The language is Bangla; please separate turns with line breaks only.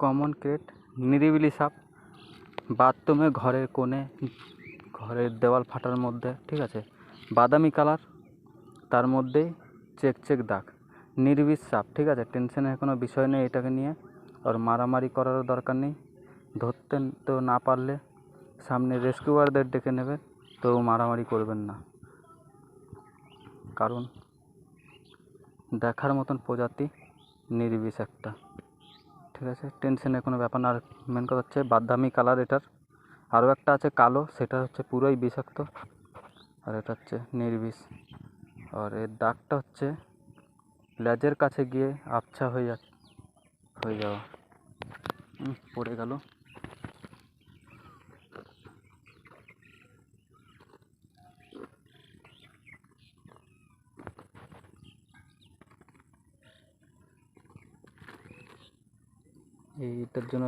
কমন ক্রেট, নিরিবিলি সাপ, বাথরুমে, ঘরের কোণে, ঘরের দেওয়াল ফাটার মধ্যে, ঠিক আছে? বাদামি কালার, তার মধ্যেই চেক চেক দাগ। নির্বিষ সাপ, ঠিক আছে? টেনশনের কোনো বিষয় নেই এটাকে নিয়ে। আর মারামারি করারও দরকার নেই। ধরতে তো না পারলে সামনে রেস্কিউয়ারদের ডেকে নেবে তো মারামারি করবেন না। কারণ দেখার মতন প্রজাতি নির্বিষ একটা। ঠিক আছে টেনশনের কোনো ব্যাপার না। আর মেন কথা হচ্ছে বাদামি কালার এটার। আরও একটা আছে কালো, সেটা হচ্ছে পুরোই বিষাক্ত। আর এটা হচ্ছে নির্বিষ। আর এর দাগটা হচ্ছে লেজের কাছে গিয়ে আবছা হয়ে যা হয়ে যাওয়া। পড়ে গেল। এইটার জন্য